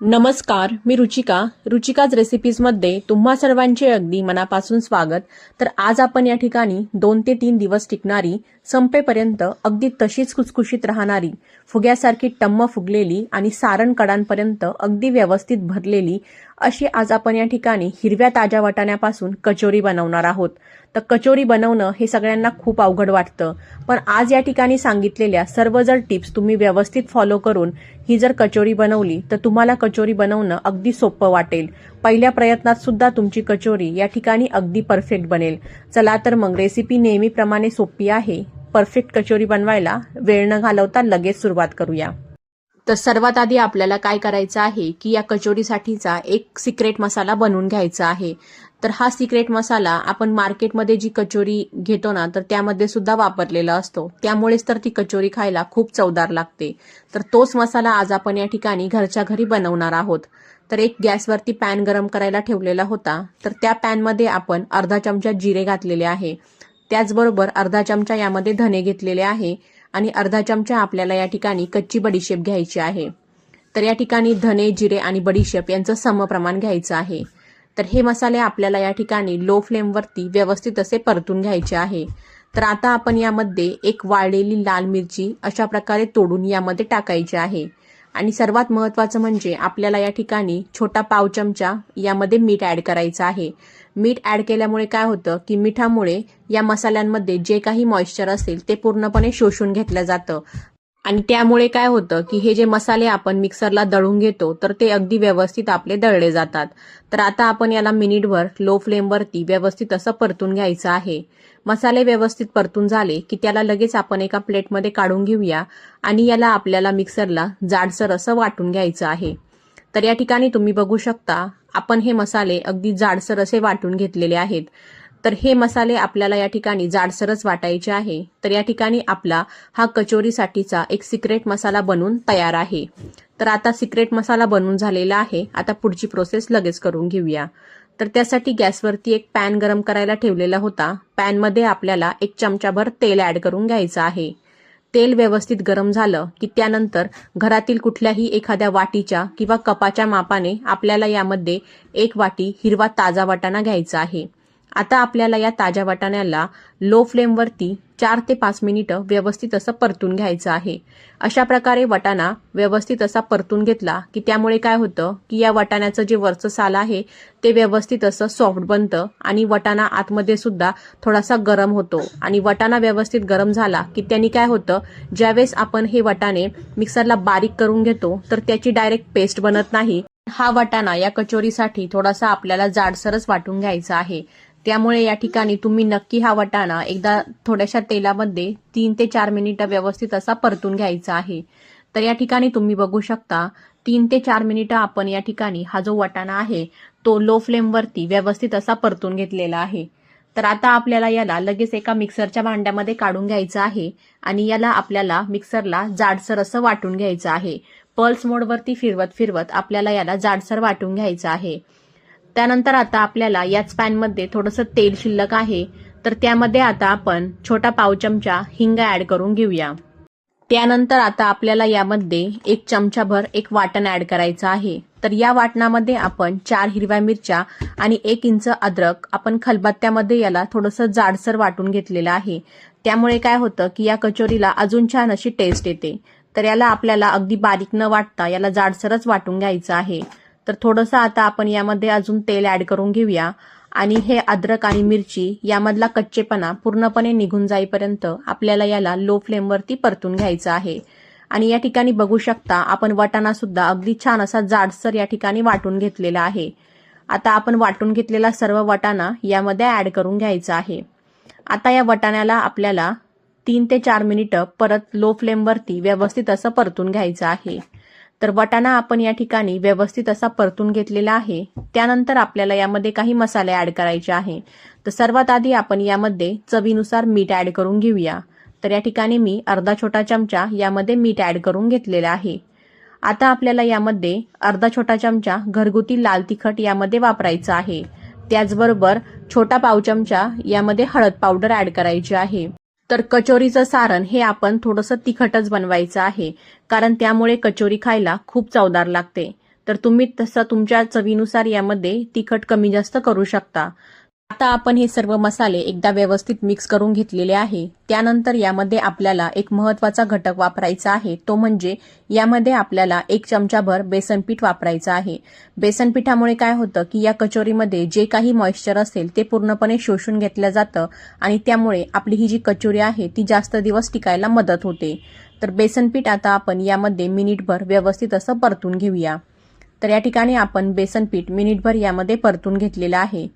नमस्कार मी रुचिका. रुचिकाज रेसिपीजमध्ये तुम्हा सर्वांचे अगदी मनापासून स्वागत. तर आज आपण या ठिकाणी दोन ते तीन दिवस टिकणारी संपेपर्यंत अगदी तशीच खुसखुशीत राहणारी फुग्यासारखी टम्म फुगलेली आणि सारण कडांपर्यंत अगदी व्यवस्थित भरलेली अशी आज आपण या ठिकाणी हिरव्या ताज्या वाटाण्यापासून कचोरी बनवणार आहोत. तर कचोरी बनवणं हे सगळ्यांना खूप अवघड वाटतं. पण आज या ठिकाणी सांगितलेल्या सर्व जर टिप्स तुम्ही व्यवस्थित फॉलो करून ही जर कचोरी बनवली तर तुम्हाला कचोरी बनवणं अगदी सोपं वाटेल. पहिल्या प्रयत्नात सुद्धा तुमची कचोरी या ठिकाणी अगदी परफेक्ट बनेल. चला तर मग रेसिपी नेहमीप्रमाणे सोपी आहे. परफेक्ट कचोरी बनवायला वेळ न घालवता लगेच सुरुवात करूया. तर सर्वात आधी आपल्याला काय करायचं आहे की या कचोरीसाठीचा एक सिक्रेट मसाला बनवून घ्यायचा आहे. तर हा सिक्रेट मसाला आपण मार्केटमध्ये जी कचोरी घेतो ना तर त्यामध्ये सुद्धा वापरलेला असतो. त्यामुळेच तर ती कचोरी खायला खूप चवदार लागते. तर तोच मसाला आज आपण या ठिकाणी घरच्या घरी बनवणार आहोत. तर एक गॅसवरती पॅन गरम करायला ठेवलेला होता. तर त्या पॅनमध्ये आपण अर्धा चमचा जिरे घातलेले आहे. त्याचबरोबर अर्धा चमचा यामध्ये धने घेतलेले आहे. आणि अर्धा चमचा आपल्याला या ठिकाणी कच्ची बडीशेप घ्यायची आहे. तर या ठिकाणी धने जिरे आणि बडीशेप यांचं समप्रमाण घ्यायचं आहे. तर हे मसाले आपल्याला या ठिकाणी लो फ्लेमवरती व्यवस्थित असे परतून घ्यायचे आहे. तर आता आपण यामध्ये एक वाळलेली लाल मिरची अशा प्रकारे तोडून यामध्ये टाकायची आहे. आणि सर्वात महत्त्वाचं म्हणजे आपल्याला या ठिकाणी छोटा पाव चमचा यामध्ये मीठ ॲड करायचं आहे. मीठ ॲड केल्यामुळे काय होतं की मिठामुळे या मसाल्यांमध्ये जे काही मॉइश्चर असेल ते पूर्णपणे शोषून घेतलं जातं. आणि त्यामुळे काय होतं की हे जे मसाले आपण मिक्सरला दळून घेतो तर ते अगदी व्यवस्थित आपले दळले जातात. तर आता आपण याला मिनिटभर लो फ्लेमवरती व्यवस्थित असं परतून घ्यायचं आहे. मसाले व्यवस्थित परतून झाले की त्याला लगेच आपण एका प्लेटमध्ये काढून घेऊया आणि याला आपल्याला मिक्सरला जाडसर असं वाटून घ्यायचं आहे. तर या ठिकाणी तुम्ही बघू शकता आपण हे मसाले अगदी जाडसर असे वाटून घेतलेले आहेत. तर हे मसाले आपल्याला या ठिकाणी जाडसरच वाटायचे आहे. तर या ठिकाणी आपला हा कचोरीसाठीचा एक सिक्रेट मसाला बनून तयार आहे. तर आता सिक्रेट मसाला बनून झालेला आहे. आता पुढची प्रोसेस लगेच करून घेऊया. तर त्यासाठी गॅसवरती एक पॅन गरम करायला ठेवलेला होता. पॅनमध्ये आपल्याला एक चमचाभर तेल ॲड करून घ्यायचं आहे. तेल व्यवस्थित गरम झालं की त्यानंतर घरातील कुठल्याही एखाद्या वाटीच्या किंवा कपाच्या मापाने आपल्याला यामध्ये एक वाटी हिरवा ताजा वाटाणा घ्यायचा आहे. आता आपल्याला या ताज्या वाटाण्याला लो फ्लेमवरती चार ते पाच मिनिटं व्यवस्थित असं परतून घ्यायचं आहे. अशा प्रकारे वाटाणा व्यवस्थित असा परतून घेतला की त्यामुळे काय होतं की या वाटाण्याचं जे वरचं साल आहे ते व्यवस्थित असं सॉफ्ट बनतं आणि वटाणा आतमध्ये सुद्धा थोडासा गरम होतो. आणि वटाणा व्यवस्थित गरम झाला की त्यांनी काय होतं ज्यावेळेस आपण हे वाटाणे मिक्सरला बारीक करून घेतो तर त्याची डायरेक्ट पेस्ट बनत नाही. हा वाटाणा या कचोरीसाठी थोडासा आपल्याला जाडसरच वाटून घ्यायचा आहे. त्यामुळे या ठिकाणी तुम्ही नक्की हा वाटाणा एकदा थोड्याशा तेलामध्ये तीन ते चार मिनिटं व्यवस्थित असा परतून घ्यायचा आहे. तर या ठिकाणी तुम्ही बघू शकता तीन ते चार मिनिटं आपण या ठिकाणी हा जो वाटाणा आहे तो लो फ्लेमवरती व्यवस्थित असा परतून घेतलेला आहे. तर आता आपल्याला याला लगेच एका मिक्सरच्या भांड्यामध्ये काढून घ्यायचं आहे आणि याला आपल्याला मिक्सरला जाडसर असं वाटून घ्यायचं आहे. पल्स मोडवरती फिरवत फिरवत आपल्याला याला जाडसर वाटून घ्यायचं आहे. त्यानंतर आता आपल्याला याच पॅनमध्ये थोडंसं तेल शिल्लक आहे. तर त्यामध्ये आता आपण छोटा पाव चमचा हिंग ॲड करून घेऊया. त्यानंतर आता आपल्याला यामध्ये एक चमचाभर एक वाटण ॲड करायचं आहे. तर या वाटणामध्ये आपण चार हिरव्या मिरच्या आणि एक इंच अद्रक आपण खलबत्त्यामध्ये याला थोडंसं जाडसर वाटून घेतलेलं आहे. त्यामुळे काय होतं की या कचोरीला अजून छान अशी टेस्ट येते. तर याला आपल्याला अगदी बारीक न वाटता याला जाडसरच वाटून घ्यायचं आहे. तर थोडंसं आता आपण यामध्ये अजून तेल ॲड करून घेऊया. आणि हे अद्रक आणि मिरची यामधला कच्चेपणा पूर्णपणे निघून जाईपर्यंत आपल्याला याला लो फ्लेमवरती परतून घ्यायचं आहे. आणि या ठिकाणी बघू शकता आपण वाटाणा सुद्धा अगदी छान असा जाडसर या ठिकाणी वाटून घेतलेला आहे. आता आपण वाटून घेतलेला सर्व वाटाणा यामध्ये ॲड करून घ्यायचा आहे. आता या वाटाण्याला आपल्याला तीन ते चार मिनिटं परत लो फ्लेमवरती व्यवस्थित असं परतून घ्यायचं आहे. तर वटाणा आपण या ठिकाणी व्यवस्थित असा परतून घेतलेला आहे. त्यानंतर आपल्याला यामध्ये काही मसाले ॲड करायचे आहे. तर सर्वात आधी आपण यामध्ये चवीनुसार मीठ ॲड करून घेऊया. तर या ठिकाणी मी अर्धा छोटा चमचा यामध्ये मीठ ॲड करून घेतलेला आहे. आता आपल्याला यामध्ये अर्धा छोटा चमचा घरगुती लाल तिखट यामध्ये वापरायचं आहे. त्याचबरोबर छोटा पाव चमचा यामध्ये हळद पावडर ॲड करायची आहे. तर कचोरीचं सारण हे आपण थोडंसं तिखटच बनवायचं आहे कारण त्यामुळे कचोरी खायला खूप चवदार लागते. तर तुम्ही तसं तुमच्या चवीनुसार यामध्ये तिखट कमी जास्त करू शकता. आता आपण हे सर्व मसाले एकदा व्यवस्थित मिक्स करून घेतलेले आहे. त्यानंतर यामध्ये आपल्याला एक महत्त्वाचा घटक वापरायचा आहे. तो म्हणजे यामध्ये आपल्याला एक चमचाभर बेसन पीठ वापरायचं आहे. बेसन पिठामुळे काय होतं की या कचोरीमध्ये जे काही मॉइश्चर असेल ते पूर्णपणे शोषून घेतलं जातं आणि त्यामुळे आपली ही जी कचोरी आहे ती जास्त दिवस टिकायला मदत होते. तर बेसन पीठ आता आपण यामध्ये मिनिटभर व्यवस्थित असं परतून घेऊया. तर या ठिकाणी आपण बेसन पीठ मिनिटभर यामध्ये परतून घेतलेलं आहे.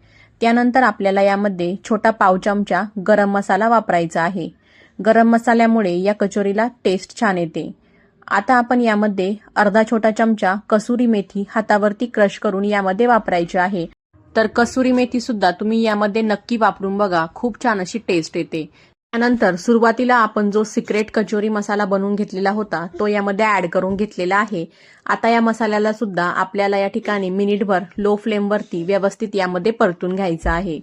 त्यानंतर आपल्याला यामध्ये छोटा पाव चमचा गरम मसाला वापरायचा आहे. गरम मसाल्यामुळे या कचोरीला टेस्ट छान येते. आता आपण यामध्ये अर्धा छोटा चमचा कसुरी मेथी हातावरती क्रश करून यामध्ये वापरायची आहे. तर कसुरी मेथी सुद्धा तुम्ही यामध्ये नक्की वापरून बघा खूप छान अशी टेस्ट येते. त्यानंतर सुरुवातीला आपण जो सिक्रेट कचोरी मसाला बनवून घेतलेला होता तो यामध्ये ऍड करून घेतलेला आहे. आता या मसाल्याला सुद्धा आपल्याला या ठिकाणी मिनिटभर लो फ्लेमवरती व्यवस्थित यामध्ये परतून घ्यायचा आहे.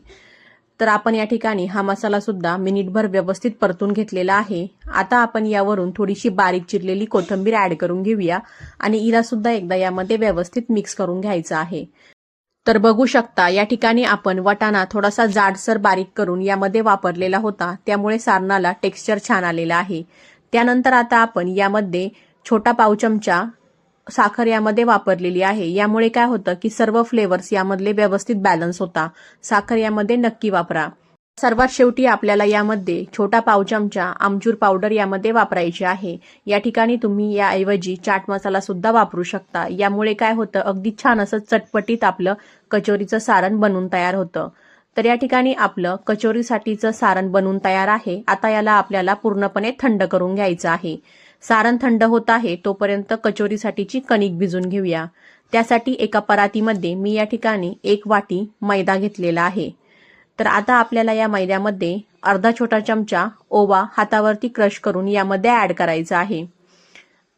तर आपण या ठिकाणी हा मसाला सुद्धा मिनिटभर व्यवस्थित परतून घेतलेला आहे. आता आपण यावरून थोडीशी बारीक चिरलेली कोथिंबीर ऍड करून घेऊया आणि इला सुद्धा एकदा यामध्ये व्यवस्थित मिक्स करून घ्यायचं आहे. तर बघू शकता या ठिकाणी आपण वटाणा थोडासा जाडसर बारीक करून यामध्ये वापरलेला होता. त्यामुळे सारणाला टेक्स्चर छान आलेला आहे. त्यानंतर आता आपण यामध्ये छोटा पाव चमचा साखर यामध्ये वापरलेली आहे. यामुळे काय होतं की सर्व फ्लेवर्स यामधले व्यवस्थित बॅलन्स होता. साखर यामध्ये नक्की वापरा. सर्वात शेवटी आपल्याला यामध्ये छोटा पाव चमचा आमचूर पावडर यामध्ये वापरायची आहे. या ठिकाणी तुम्ही याऐवजी चाट मसाला सुद्धा वापरू शकता. यामुळे काय होतं अगदी छान असं चटपटीत आपलं कचोरीचं सारण बनून तयार होतं. तर या ठिकाणी आपलं कचोरीसाठीचं सारण बनून तयार आहे. आता याला आपल्याला पूर्णपणे थंड करून घ्यायचं आहे. सारण थंड होत आहे तोपर्यंत कचोरीसाठीची कणिक भिजून घेऊया. त्यासाठी एका परातीमध्ये मी या ठिकाणी एक वाटी मैदा घेतलेला आहे. तर आता आपल्याला या मैद्यामध्ये अर्धा छोटा चमचा ओवा हातावरती क्रश करून यामध्ये ऍड करायचा आहे.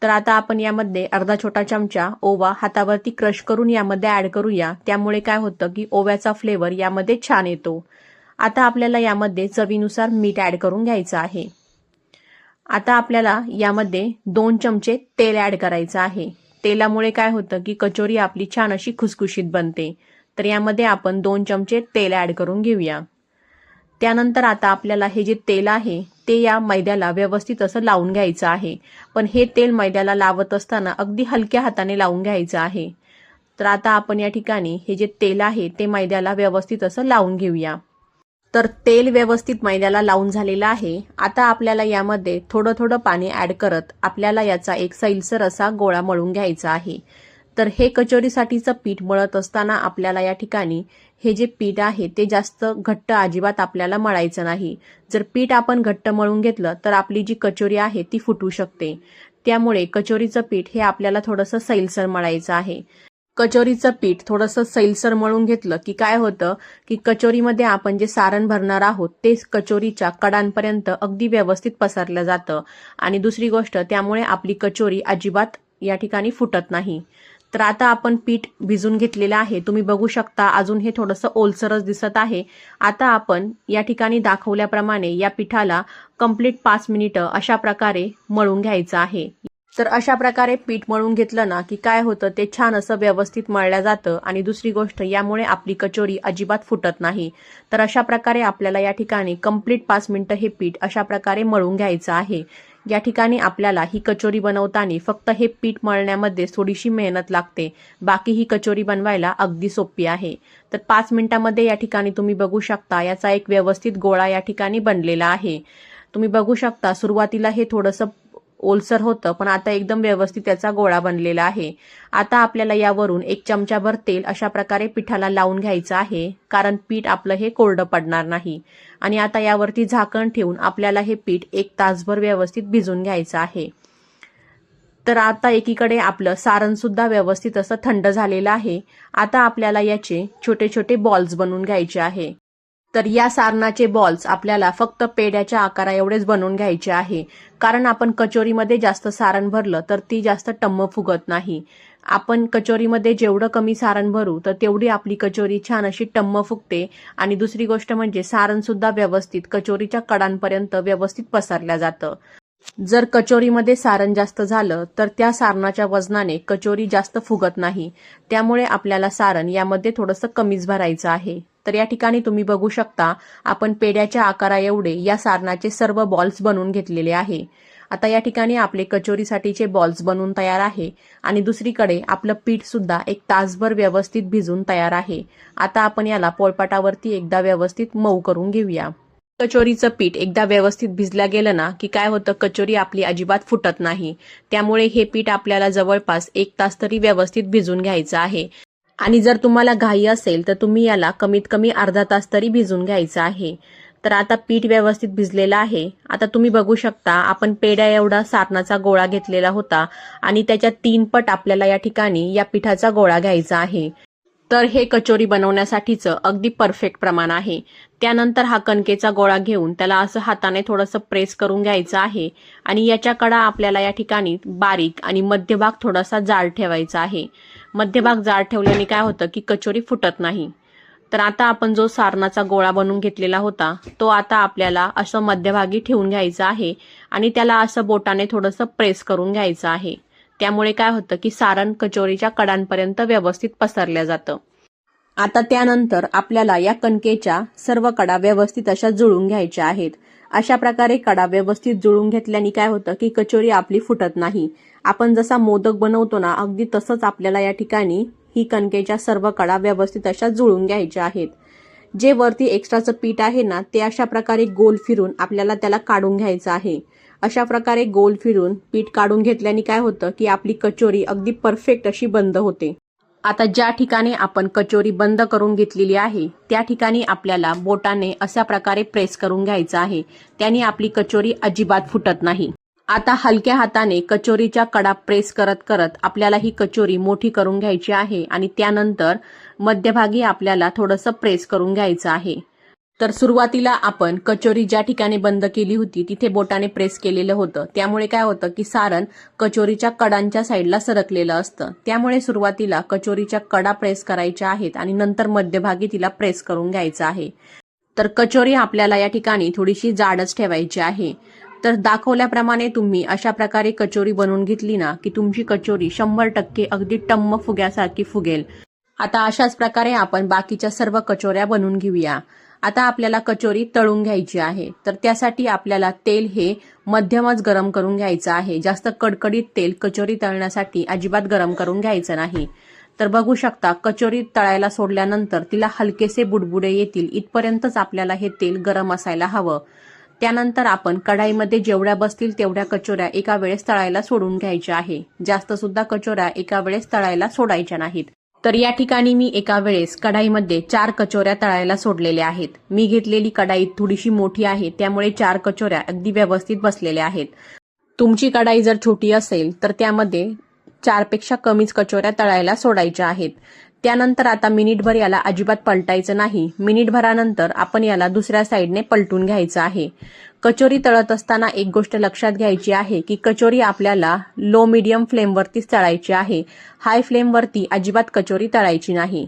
तर आता आपण यामध्ये अर्धा छोटा चमचा ओवा हातावरती क्रश करून यामध्ये ऍड करूया. त्यामुळे काय होतं की ओव्याचा फ्लेवर यामध्ये छान येतो. आता आपल्याला यामध्ये चवीनुसार मीठ ऍड करून घ्यायचं आहे. आता आपल्याला यामध्ये दोन चमचे तेल ऍड करायचं आहे. तेलामुळे काय होतं की कचोरी आपली छान अशी खुसखुशीत बनते. तर यामध्ये आपण दोन चमचे तेल ॲड करून घेऊया. त्यानंतर आता आपल्याला हे जे तेल आहे ते या मैद्याला व्यवस्थित असं लावून घ्यायचं आहे. पण हे तेल मैद्याला लावत असताना अगदी हलक्या हाताने लावून घ्यायचं आहे. तर आता आपण या ठिकाणी हे जे तेल आहे ते मैद्याला व्यवस्थित असं लावून घेऊया. तर तेल व्यवस्थित मैद्याला लावून झालेलं आहे. आता आपल्याला यामध्ये थोडं थोडं पाणी ॲड करत आपल्याला याचा एक सैलसर असा गोळा मळून घ्यायचा आहे. तर हे कचोरीसाठीचं पीठ मळत असताना आपल्याला या ठिकाणी हे जे पीठ आहे ते जास्त घट्ट अजिबात आपल्याला मळायचं नाही. जर पीठ आपण घट्ट मळून घेतलं तर आपली जी कचोरी आहे ती फुटू शकते. त्यामुळे कचोरीचं पीठ हे आपल्याला थोडंसं सैलसर मळायचं आहे. कचोरीचं पीठ थोडंसं सैलसर मळून घेतलं की काय होतं की कचोरीमध्ये आपण जे सारण भरणार आहोत ते कचोरीच्या कडांपर्यंत अगदी व्यवस्थित पसरलं जातं. आणि दुसरी गोष्ट त्यामुळे आपली कचोरी अजिबात या ठिकाणी फुटत नाही. तर आता आपण पीठ भिजून घेतलेलं आहे. तुम्ही बघू शकता अजून हे थोडंसं ओलसरच दिसत आहे. आता आपण या ठिकाणी दाखवल्याप्रमाणे या पिठाला कंप्लीट पाच मिनिटं अशा प्रकारे मळून घ्यायचं आहे. तर अशा प्रकारे पीठ मळून घेतलं ना की काय होतं ते छान असं व्यवस्थित मळलं जातं आणि दुसरी गोष्ट यामुळे आपली कचोरी अजिबात फुटत नाही. तर अशा प्रकारे आपल्याला या ठिकाणी कंप्लीट पाच मिनिटं हे पीठ अशा प्रकारे मळून घ्यायचं आहे. या ठिकाणी आपल्याला ही कचोरी बनवताना फक्त हे पीठ मळण्यामध्ये थोडीशी मेहनत लागते. बाकी ही कचोरी बनवायला अगदी सोपी आहे. तर पाच मिनिटामध्ये या ठिकाणी तुम्ही बघू शकता याचा एक व्यवस्थित गोळा या ठिकाणी बनलेला आहे. तुम्ही बघू शकता सुरुवातीला हे थोडंसं ओलसर होतं पण आता एकदम व्यवस्थित त्याचा गोळा बनलेला आहे. आता आपल्याला यावरून एक चमचाभर तेल अशा प्रकारे पिठाला लावून घ्यायचं आहे कारण पीठ आपलं हे कोरडं पडणार नाही. आणि आता यावरती झाकण ठेवून आपल्याला हे पीठ एक तासभर व्यवस्थित भिजून घ्यायचं आहे. तर आता एकीकडे आपलं सारण सुद्धा व्यवस्थित असं थंड झालेलं आहे. आता आपल्याला याचे छोटे छोटे बॉल्स बनवून घ्यायचे आहे. तर या सारणाचे बॉल्स आपल्याला फक्त पेड्याच्या आकारा एवढेच बनवून घ्यायचे आहे. कारण आपण कचोरीमध्ये जास्त सारण भरलं तर ती जास्त टम्म फुगत नाही. आपण कचोरीमध्ये जेवढं कमी सारण भरू तर तेवढी आपली कचोरी छान अशी टम्म फुगते. आणि दुसरी गोष्ट म्हणजे सारणसुद्धा व्यवस्थित कचोरीच्या कडांपर्यंत व्यवस्थित पसरल्या जातं. जर कचोरीमध्ये सारण जास्त झालं तर त्या सारणाच्या वजनाने कचोरी जास्त फुगत नाही. त्यामुळे आपल्याला सारण यामध्ये थोडंसं कमीच भरायचं आहे. तर या ठिकाणी तुम्ही बघू शकता आपण पेड्याच्या आकारा एवढे या सारणाचे सर्व बॉल्स बनवून घेतलेले आहे. आता या ठिकाणी आपले कचोरीसाठीचे बॉल्स बनवून तयार आहे आणि दुसरीकडे आपलं पीठ सुद्धा एक तासभर व्यवस्थित भिजून तयार आहे. आता आपण याला पोळपाटावरती एकदा व्यवस्थित मऊ करून घेऊया. कचोरीचं पीठ एकदा व्यवस्थित भिजल्या गेलं ना की काय होतं कचोरी आपली अजिबात फुटत नाही. त्यामुळे हे पीठ आपल्याला जवळपास एक तास तरी व्यवस्थित भिजून घ्यायचं आहे. आणि जर तुम्हाला घाई असेल तर तुम्ही याला कमीत कमी अर्धा तास तरी भिजून घ्यायचं आहे. तर आता पीठ व्यवस्थित भिजलेलं आहे. आता तुम्ही बघू शकता आपण पेड्या एवढा सारणाचा गोळा घेतलेला होता आणि त्याच्या तीन पट आपल्याला या ठिकाणी या पिठाचा गोळा घ्यायचा आहे. तर हे कचोरी बनवण्यासाठीचं अगदी परफेक्ट प्रमाण आहे. त्यानंतर हा कणकेचा गोळा घेऊन त्याला असं हाताने थोडंसं प्रेस करून घ्यायचं आहे आणि याच्या कडा आपल्याला या ठिकाणी बारीक आणि मध्यभाग थोडासा जाड ठेवायचा आहे. मध्यभाग जाड ठेवल्याने काय होतं की कचोरी फुटत नाही. तर आता आपण जो सारणाचा गोळा बनवून घेतलेला होता तो आता आपल्याला असं मध्यभागी ठेवून घ्यायचा आहे आणि त्याला असं बोटाने थोडंसं प्रेस करून घ्यायचं आहे. त्यामुळे काय होतं की सारण कचोरीच्या कडांपर्यंत व्यवस्थित पसरल्या जातं. आता त्यानंतर आपल्याला या कणकेच्या सर्व कडा व्यवस्थित अशा जुळून घ्यायच्या आहेत. अशा प्रकारे कडा व्यवस्थित जुळून घेतल्याने काय होतं की कचोरी आपली फुटत नाही. आपण जसा मोदक बनवतो ना अगदी तसंच आपल्याला या ठिकाणी ही कणकेच्या सर्व कडा व्यवस्थित अशा जुळून घ्यायच्या आहेत. जे वरती एक्स्ट्राचं पीठ आहे ना ते अशा प्रकारे गोल फिरून आपल्याला त्याला काढून घ्यायचं आहे. अशा प्रकारे गोल फिरून पीठ काढून घेतल्याने काय होतं की आपली कचोरी अगदी परफेक्ट अशी बंद होते. आता ज्या ठिकाणी आपण कचोरी बंद करून घेतलेली आहे त्या ठिकाणी आपल्याला बोटाने अशा प्रकारे प्रेस करून घ्यायचं आहे. त्याने आपली कचोरी अजिबात फुटत नाही. आता हलक्या हाताने कचोरीच्या कडा प्रेस करत करत आपल्याला ही कचोरी मोठी करून घ्यायची आहे आणि त्यानंतर मध्यभागी आपल्याला थोडंसं प्रेस करून घ्यायचं आहे. तर सुरुवातीला आपण कचोरी ज्या ठिकाणी बंद केली होती तिथे बोटाने प्रेस केलेलं होतं. त्यामुळे काय होतं की सारण कचोरीच्या कडांच्या साईडला सरकलेलं असतं. त्यामुळे सुरुवातीला कचोरीच्या कडा प्रेस करायच्या आहेत आणि नंतर मध्यभागी तिला प्रेस करून घ्यायचं आहे. तर कचोरी आपल्याला या ठिकाणी थोडीशी जाडच ठेवायची आहे. तर दाखवल्याप्रमाणे तुम्ही अशा प्रकारे कचोरी बनवून घेतली ना की तुमची कचोरी शंभर टक्के अगदी टम्म फुग्यासारखी फुगेल. आता अशाच प्रकारे आपण बाकीच्या सर्व कचोऱ्या बनवून घेऊया. आता आपल्याला कचोरी तळून घ्यायची आहे. तर त्यासाठी आपल्याला तेल हे मध्यमच गरम करून घ्यायचं आहे. जास्त कडकडीत तेल कचोरी तळण्यासाठी अजिबात गरम करून घ्यायचं नाही. तर बघू शकता कचोरी तळायला सोडल्यानंतर तिला हलकेसे बुडबुडे येतील. इथपर्यंतच आपल्याला हे तेल गरम असायला हवं. त्यानंतर आपण कढाईमध्ये जेवढ्या बसतील तेवढ्या कचोऱ्या एका वेळेस तळायला सोडून घ्यायच्या आहे जास्त सुद्धा कचोऱ्या एका वेळेस तळायला सोडायच्या नाहीत. तर या ठिकाणी मी एका वेळेस कढाईमध्ये चार कचोऱ्या तळायला सोडलेल्या आहेत. मी घेतलेली कढाई थोडीशी मोठी आहे त्यामुळे चार कचोऱ्या अगदी व्यवस्थित बसलेल्या आहेत. तुमची कढाई जर छोटी असेल तर त्यामध्ये चारपेक्षा कमीच कचोऱ्या तळायला सोडायच्या आहेत. त्यानंतर आता मिनिटभर याला अजिबात पलटायचं नाही. मिनिटभरानंतर आपण याला दुसऱ्या साईडने पलटून घ्यायचं आहे. कचोरी तळत असताना एक गोष्ट लक्षात घ्यायची आहे की कचोरी आपल्याला लो मिडियम फ्लेमवरतीच तळायची आहे. हाय फ्लेमवरती अजिबात कचोरी तळायची नाही.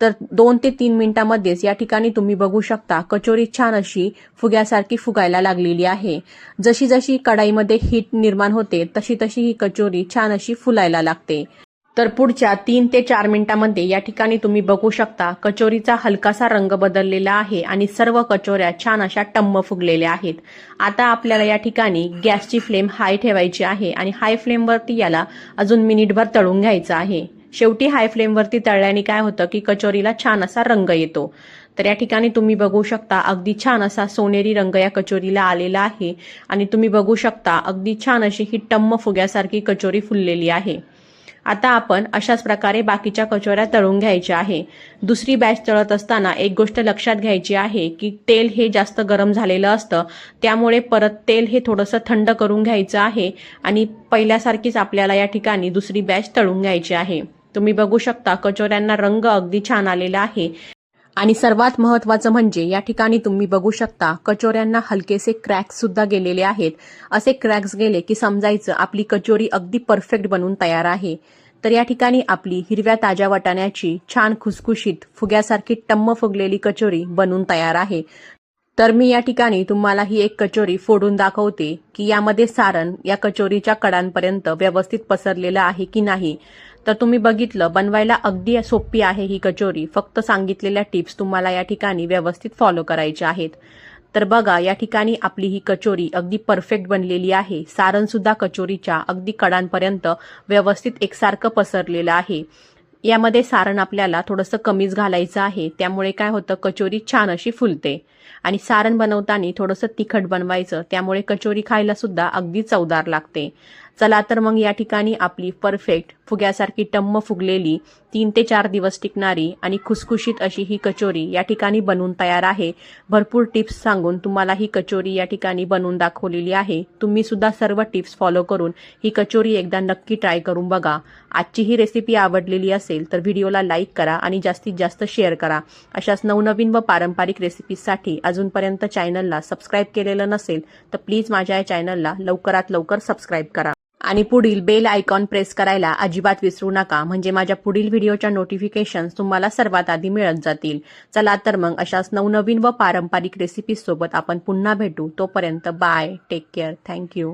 तर दोन ते तीन मिनिटांमध्येच या ठिकाणी तुम्ही बघू शकता कचोरी छान अशी फुग्यासारखी फुगायला लागलेली आहे. जशी जशी कढाईमध्ये हीट निर्माण होते तशी तशी ही कचोरी छान अशी फुलायला लागते. तर पुढच्या तीन ते चार मिनिटांमध्ये या ठिकाणी तुम्ही बघू शकता कचोरीचा हलकासा रंग बदललेला आहे आणि सर्व कचोऱ्या छान अशा टम्म फुगलेल्या आहेत. आता आपल्याला या ठिकाणी गॅसची फ्लेम हाय ठेवायची आहे आणि हाय फ्लेमवरती याला अजून मिनिटभर तळून घ्यायचं आहे. शेवटी हाय फ्लेमवरती तळल्याने काय होतं की कचोरीला छान असा रंग येतो. तर या ठिकाणी तुम्ही बघू शकता अगदी छान असा सोनेरी रंग या कचोरीला आलेला आहे आणि तुम्ही बघू शकता अगदी छान अशी ही टम्म फुग्यासारखी कचोरी फुललेली आहे. आता आपण अशाच प्रकारे बाकीच्या कचोऱ्या तळून घ्यायच्या आहे. दुसरी बॅच तळत असताना एक गोष्ट लक्षात घ्यायची आहे की तेल हे जास्त गरम झालेलं असतं. त्यामुळे परत तेल हे थोडंसं थंड करून घ्यायचं आहे आणि पहिल्यासारखीच आपल्याला या ठिकाणी दुसरी बॅच तळून घ्यायची आहे. तुम्ही बघू शकता कचोऱ्यांना रंग अगदी छान आलेला आहे. आणि सर्वात महत्वाचं म्हणजे या ठिकाणी तुम्ही बघू शकता कचोऱ्यांना हलकेसे क्रॅक्स सुद्धा गेलेले आहेत. असे क्रॅक्स गेले की समजायचं आपली कचोरी अगदी परफेक्ट बनून तयार आहे. तर या ठिकाणी आपली हिरव्या ताज्या वाटाण्याची छान खुसखुशीत फुग्यासारखी टम्म फुगलेली कचोरी बनून तयार आहे. तर मी या ठिकाणी तुम्हाला ही एक कचोरी फोडून दाखवते की यामध्ये सारण या कचोरीच्या कडांपर्यंत व्यवस्थित पसरलेलं आहे की नाही. तर तुम्ही बघितलं बनवायला अगदी सोपी आहे ही कचोरी. फक्त सांगितलेल्या टिप्स तुम्हाला या ठिकाणी व्यवस्थित फॉलो करायच्या आहेत. तर बघा या ठिकाणी आपली ही कचोरी अगदी परफेक्ट बनलेली आहे. सारण सुद्धा कचोरीच्या अगदी कडांपर्यंत व्यवस्थित एकसारखं पसरलेलं आहे. यामध्ये सारण आपल्याला थोडंसं कमीच घालायचं आहे. त्यामुळे काय होतं कचोरी छान अशी फुलते. आणि सारण बनवताना थोडंसं तिखट बनवायचं. त्यामुळे कचोरी खायला सुद्धा अगदी चवदार लागते. चला तर मग या ठिकाणी आपली परफेक्ट फुग्यासारखी टम्म फुगलेली तीन ते चार दिवस टिकणारी आणि खुसखुशीत अशी ही कचोरी या ठिकाणी बनवून तयार आहे. भरपूर टिप्स सांगून तुम्हाला ही कचोरी या ठिकाणी बनवून दाखवलेली आहे. तुम्ही सुद्धा सर्व टिप्स फॉलो करून ही कचोरी एकदा नक्की ट्राय करून बघा. आजची ही रेसिपी आवडलेली असेल तर व्हिडिओला लाईक करा आणि जास्तीत जास्त शेअर करा. अशाच नवनवीन व पारंपरिक रेसिपीजसाठी अजूनपर्यंत चॅनलला सबस्क्राईब केलेलं नसेल तर प्लीज माझ्या या चॅनलला लवकरात लवकर सबस्क्राईब करा. आणि पुढील बेल आयकॉन प्रेस करायला अजिबात विसरू नका. म्हणजे माझ्या पुढील व्हिडिओच्या नोटिफिकेशन्स तुम्हाला सर्वात आधी मिळत जातील. चला तर मग अशाच नवनवीन व पारंपरिक रेसिपीज सोबत आपण पुन्हा भेटू. तोपर्यंत बाय टेक केअर थँक्यू